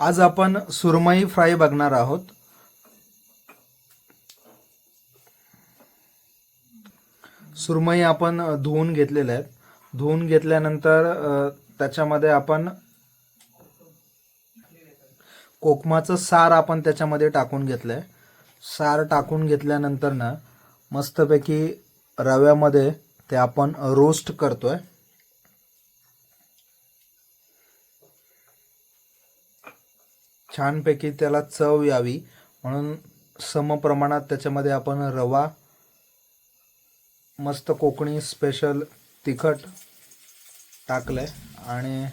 आज आपण सुरमई फ्राय बघणार आहोत. सुरमई आपण धुवून घेतलेल्या आहेत. धुवून घेतल्यानंतर त्याच्यामध्ये आपण कोकमाचं सार आपण त्याच्यामध्ये टाकून घेतलं आहे सार टाकून घेतल्यानंतर ना मस्तपैकी रव्यामध्ये ते आपण रोस्ट करतोय. छानपैकी त्याला चव यावी. म्हणून सम प्रमाणात त्याच्यामध्ये आपण रवा मस्त कोकणी स्पेशल तिखट टाकलं आहे आणि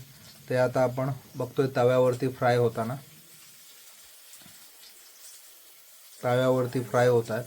ते आता आपण बघतोय तव्यावरती फ्राय होताना. तव्यावरती फ्राय होत आहेत.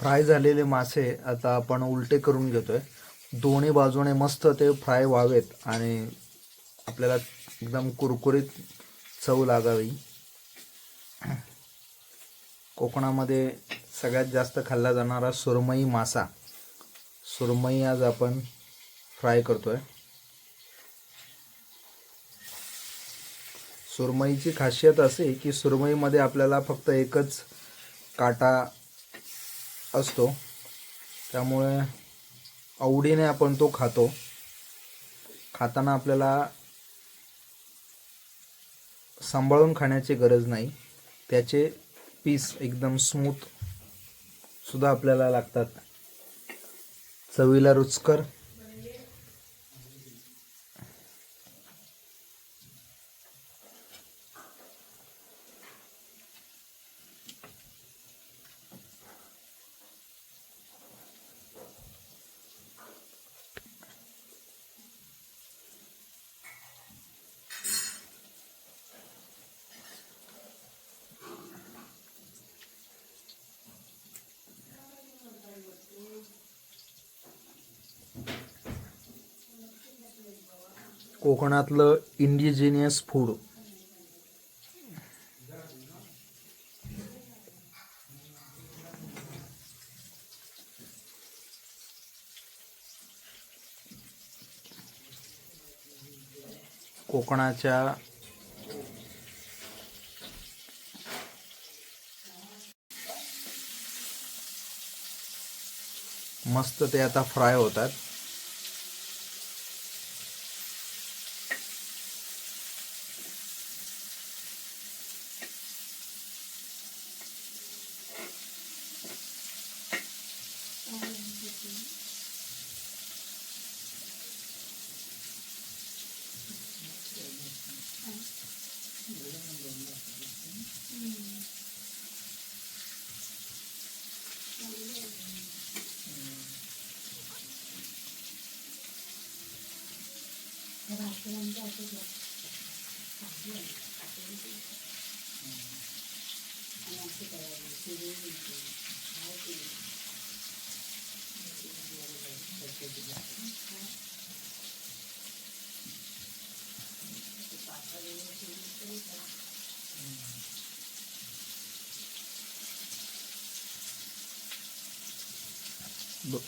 फ्राय झालेले मासे आता आपण उलटे करून घेतोय. दोन्ही बाजूने मस्त ते फ्राय व्हावेत आणि आपल्याला एकदम कुरकुरीत चव लागावी. कोकणामध्ये सगळ्यात जास्त खाल्ला जाणारा सुरमई मासा. सुरमई आज आपण फ्राय करतोय. सुरमईची खासियत अशी की सुरमईमध्ये आपल्याला फक्त एकच काटा असतो. त्यामुळे आवडीने आपण तो खातो. खाताना आपल्याला सांभाळून खाण्याची गरज नाही. त्याचे पीस एकदम स्मूथ सुद्धा आपल्याला लागतात. चवीला रुचकर कोकणातलं इंडिजिनियस फूड कोकणाच्या मस्त ते आता फ्राय होतात. 对吧？虽然在这个法院法庭里，嗯，他们这个有些问题，还有。Look.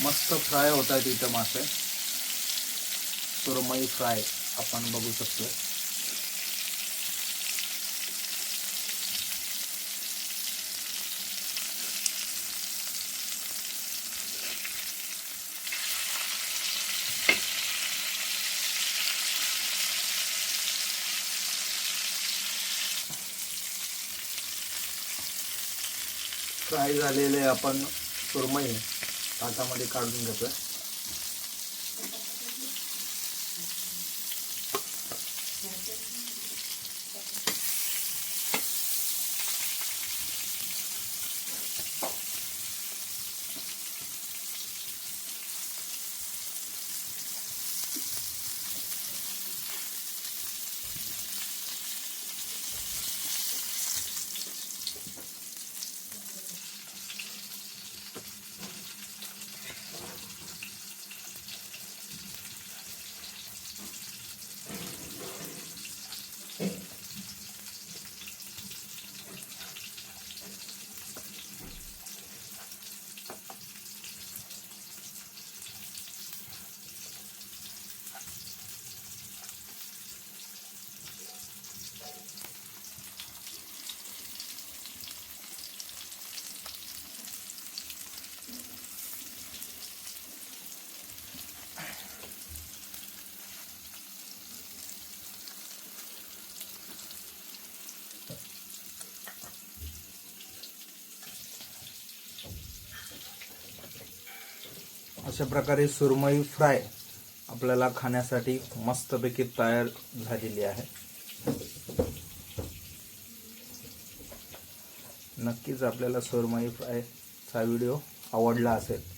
मस्त फ्राय होत आहेत इथं मासे. सुरमई फ्राय आपण बघू शकतो. फ्राय झालेले आपण सुरमई. ताटामध्ये काढून घेतोय. अशा प्रकारे सुरमई फ्राय आपल्याला खाण्यासाठी मस्तपैकी तयार झालेली आहे. नक्कीच आपल्याला सुरमई फ्रायचा व्हिडिओ आवडला असेल.